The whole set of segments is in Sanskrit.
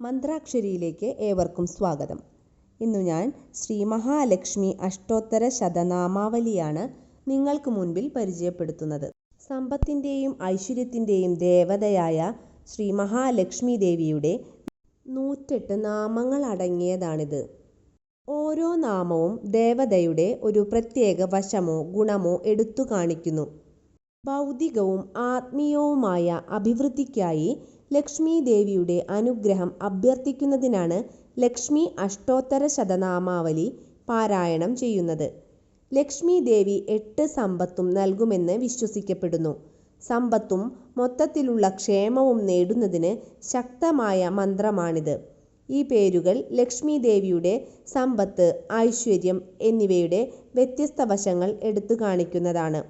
മന്ത്രാക്ഷരിയിലേക്ക് ഏവർക്കും സ്വാഗതം. ഇന്നു ഞാൻ ശ്രീ മഹാലക്ഷ്മി അഷ്ടോത്തര ശതനാമാവലിയാണ് നിങ്ങൾക്ക് മുൻപിൽ പരിചയപ്പെടുത്തുന്നത്. സമ്പത്തിന്റെയും ഐശ്വര്യത്തിന്റെയും ദേവതയായ ശ്രീ മഹാലക്ഷ്മി ദേവിയുടെ നൂറ്റെട്ട് നാമങ്ങൾ അടങ്ങിയതാണിത്. ഓരോ നാമവും ദേവതയുടെ ഒരു പ്രത്യേക വശമോ ഗുണമോ എടുത്തു കാണിക്കുന്നു. ഭൗതികവും ആത്മീയവുമായ അഭിവൃദ്ധിക്കായി ലക്ഷ്മി ദേവിയുടെ അനുഗ്രഹം അഭ്യർത്ഥിക്കുന്നതിനാണ് ലക്ഷ്മി അഷ്ടോത്തര ശതനാമാവലി പാരായണം ചെയ്യുന്നത്. ലക്ഷ്മി ദേവി എട്ട് സമ്പത്തും നൽകുമെന്ന് വിശ്വസിക്കപ്പെടുന്നു. സമ്പത്തും മൊത്തത്തിലുള്ള ക്ഷേമവും നേടുന്നതിന് ശക്തമായ മന്ത്രമാണിത്. ഈ പേരുകൾ ലക്ഷ്മി ദേവിയുടെ സമ്പത്ത് ഐശ്വര്യം എന്നിവയുടെ വ്യത്യസ്ത വശങ്ങൾ എടുത്തു കാണിക്കുന്നതാണ്.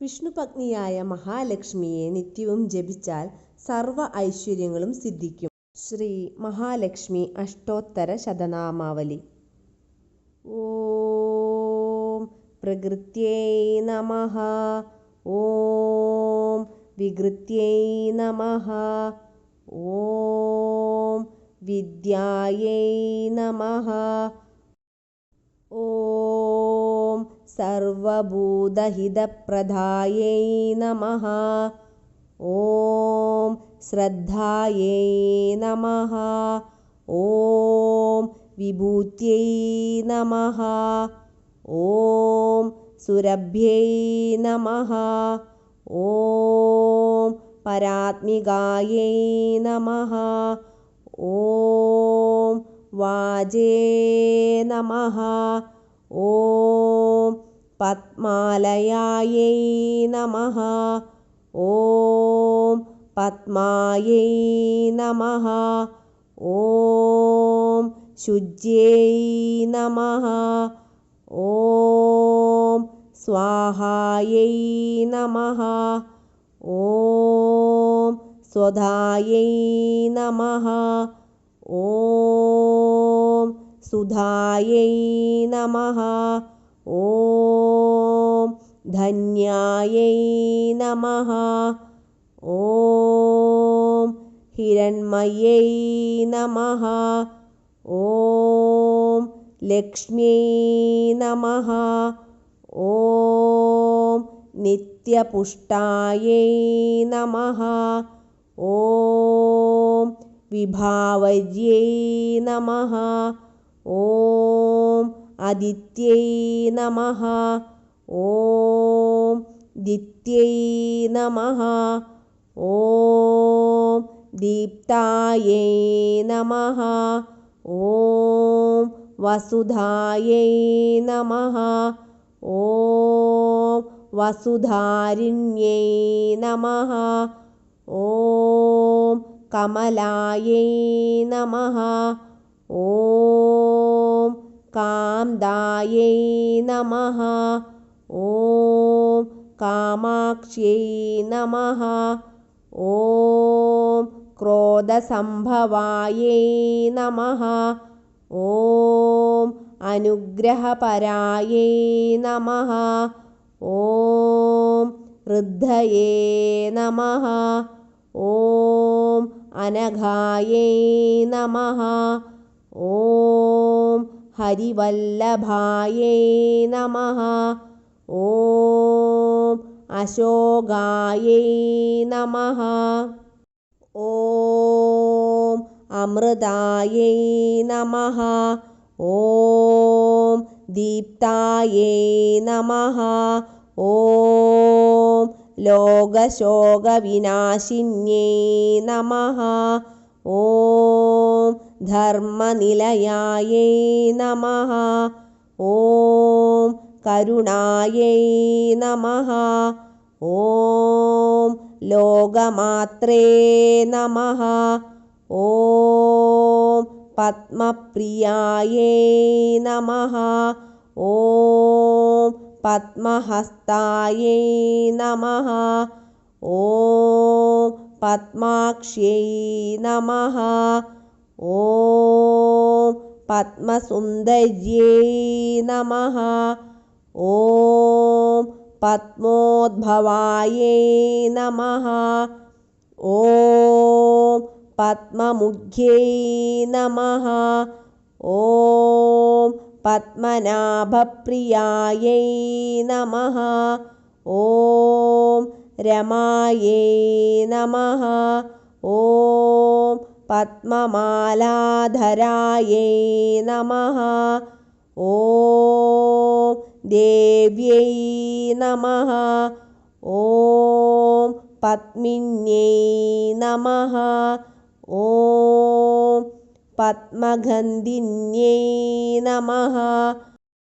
വിഷ്ണുപത്നിയായ മഹാലക്ഷ്മിയെ നിത്യവും ജപിച്ചാൽ സർവ ഐശ്വര്യങ്ങളും സിദ്ധിക്കും. ശ്രീ മഹാലക്ഷ്മി അഷ്ടോത്തര ശതനാമാവലി. ഓം പ്രകൃത്യൈ നമഃ. ഓം വികൃത്യൈ നമഃ. ഓം വിദ്യായൈ നമഃ. ഓം സർവഭൂതഹിതപ്രദായൈ നമഃ. ॐ श्रद्धायै नमः। ॐ विभूत्यै नमः। ॐ सुरभ्यै नमः। ॐ परात्मिकायै नमः। ॐ वाजे नमः। ॐ पद्मालयायै नमः। ॐ पद्मायै नमः। ॐ शुज्यै नमः। ॐ स्वाहायै नमः। ॐ स्वधायै नमः। ॐ सुधायै नमः। ॐ धन्यायै नमः। ॐ हिरण्मयै नमः। ॐ लक्ष्म्यै नमः। ॐ नित्यपुष्टायै नमः। ॐ विभावर्यै नमः। ॐ आदित्यै ॐ दित्यै नमः। ॐ दीप्तायै नमः। ॐ वसुधायै नमः। ॐ वसुधारिण्यै नमः। ॐ कमलायै नमः। ॐ कान्दायै नमः। ॐ कामाक्ष्यै नमः। ॐ क्रोधसम्भवायै नमः। ॐ अनुग्रहपरायै नमः। ॐ ऋद्धये नमः। ॐ अनघायै नमः। ॐ हरिवल्लभायै नमः। ॐ अशोकायै नमः। ॐ अमृतायै नमः। ॐ दीप्तायै नमः। ॐ लोकशोकविनाशिन्यै नमः। ॐ धर्मनिलयायै नमः। ॐ करुणायै नमः ॐ लोकमात्रे नमः ॐ पद्मप्रियायै नमः ॐ पद्महस्तायै नमः ॐ पद्माक्ष्यै नमः ॐ पद्मसुन्दर्यै नमः ॐ पद्मोद्भवायै नमः। ॐ पद्ममुख्यै नमः। ॐ पद्मनाभप्रियायै नमः। ॐ रमायै नमः। ॐ पद्ममालाधरायै नमः। ॐ देव्यै नमः। ॐ पद्मिन्यै नमः। ॐ पद्मगन्धिन्यै नमः।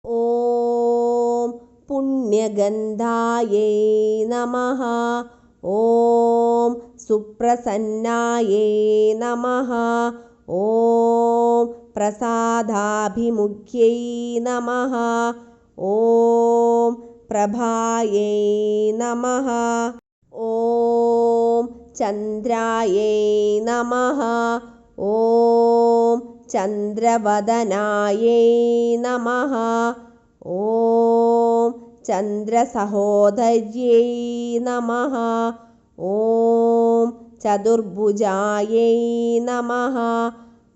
ॐ पुण्यगन्धायै नमः। ॐ सुप्रसन्नायै नमः। ॐ प्रसादाभिमुख्यै नमः ॐ प्रभायै नमः। ॐ चन्द्रायै नमः। ॐ चन्द्रवदनायै नमः। ॐ चन्द्रसहोदर्यै नमः। ॐ चतुर्भुजायै नमः।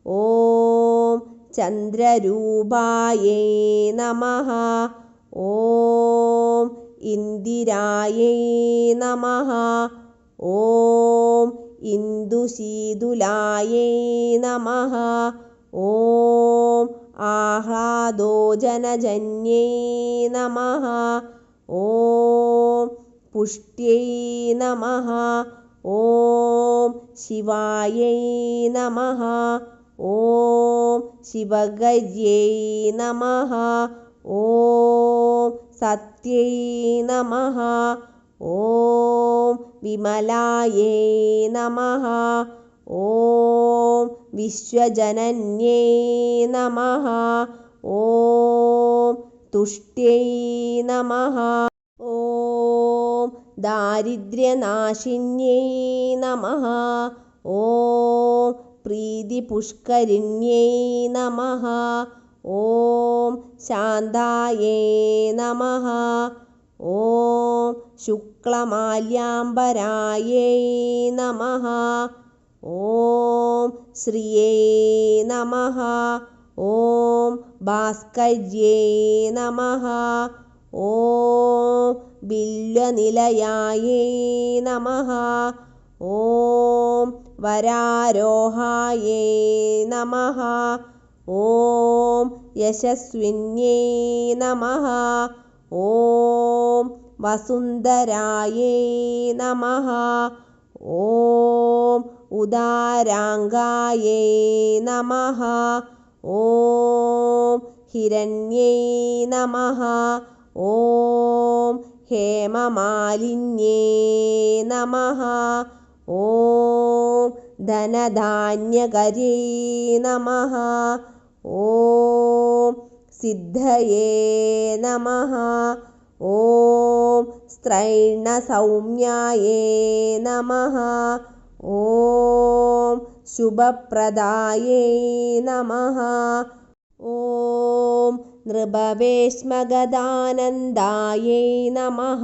ॐ चन्द्ररूपायै नमः। ॐ इन्दिरायै नमः। ॐ इन्दुशीदुलायै नमः। ॐ आह्लादोजनजन्यै नमः। ॐ पुष्ट्यै नमः। ॐ शिवायै नमः ॐ शिवगर्यै नमः। ॐ सत्यै नमः। ॐ विमलायै नमः। ॐ विश्वजनन्यै नमः। ॐ तुष्ट्यै नमः। ॐ दारिद्र्यनाशिन्यै नमः। ॐ प्रीतिपुष्करिण्यै नमः ॐ शान्तायै नमः ॐ शुक्लमाल्याम्बरायै नमः ॐ श्रियै नमः ॐ भास्कर्यै नमः ॐ बिल्वनिलयायै नमः ॐ वरारोहायै नमः ॐ यशस्विन्यै नमः ॐ वसुन्धरायै नमः ॐ उदाराङ्गायै नमः ॐ हिरण्यै नमः ॐ हेममालिन्यै नमः ॐ धनधान्यकरै नमः। ॐ सिद्धये नमः। ॐ स्त्रैणसौम्यायै नमः। ॐ शुभप्रदायै नमः। ॐ नृभवेश्मगदानन्दायै नमः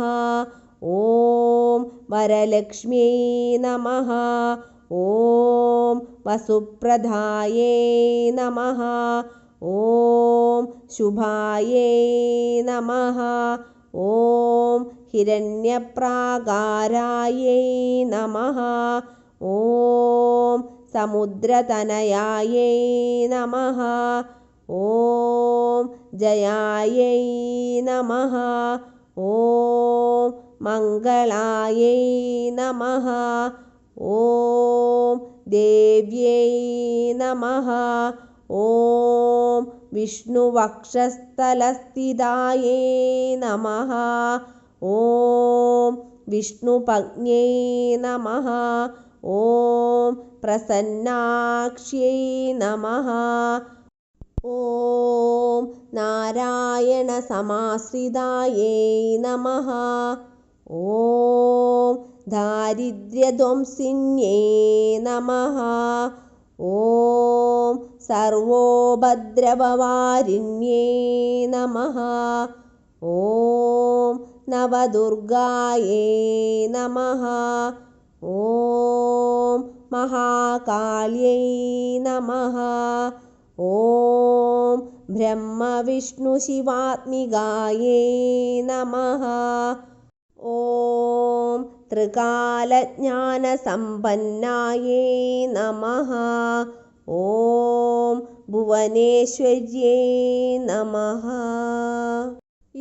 ॐ वरलक्ष्म्यै नमः। ॐ वसुप्रदायै नमः। ॐ शुभायै नमः। ॐ हिरण्यप्राकारायै नमः। ॐ समुद्रतनयायै नमः। ॐ जयायै नमः। ॐ मङ्गलायै नमः। ॐ देव्यै नमः। ॐ विष्णुवक्षस्थलस्थितायै नमः। ॐ विष्णुपत्न्यै नमः। ॐ प्रसन्नाक्ष्यै नमः। ॐ नारायणसमाश्रितायै नमः ॐ दारिद्र्यध्वंसिन्यै नमः। ॐ सर्वोपद्रववारिण्यै नमः। ॐ नवदुर्गायै नमः। ॐ महाकाल्यै नमः। ॐ ब्रह्मविष्णुशिवात्मिकायै नमः ॐ त्रिकालज्ञानसम्पन्नायै नमः। ॐ भुवनेश्वर्यै नमः।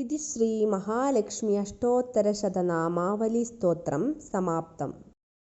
इति श्रीमहालक्ष्मी अष्टोत्तरशतनामावलीस्तोत्रं समाप्तम्